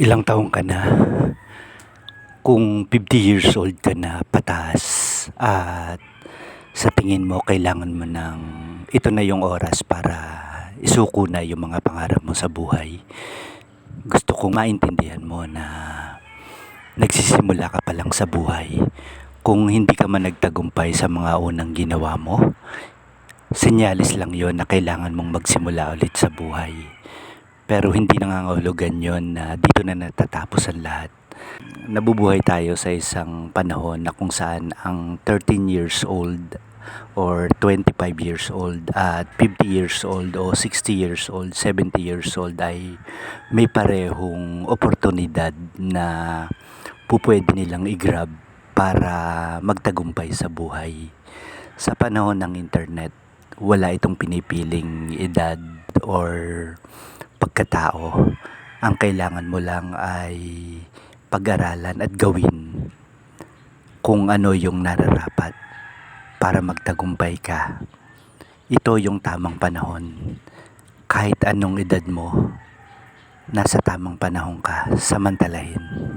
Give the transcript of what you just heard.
ilang taong ka na, kung 50 years old ka na pataas at sa tingin mo kailangan mo ng ito na yung oras para isuko na yung mga pangarap mo sa buhay. Gusto kong maintindihan mo na nagsisimula ka pa lang sa buhay. Kung hindi ka man nagtagumpay sa mga unang ginawa mo, senyalis lang yon na kailangan mong magsimula ulit sa buhay. Pero hindi nangangahulugan yon na dito na natatapos ang lahat. Nabubuhay tayo sa isang panahon na kung saan ang 13 years old or 25 years old at 50 years old o 60 years old, 70 years old ay may parehong oportunidad na pupwede nilang i-grab para magtagumpay sa buhay. Sa panahon ng internet, wala itong pinipiling edad or pagkatao. Ang kailangan mo lang ay pag-aralan at gawin kung ano yung nararapat para magtagumpay ka. Ito yung tamang panahon. Kahit anong edad mo, nasa tamang panahon ka, samantalahin.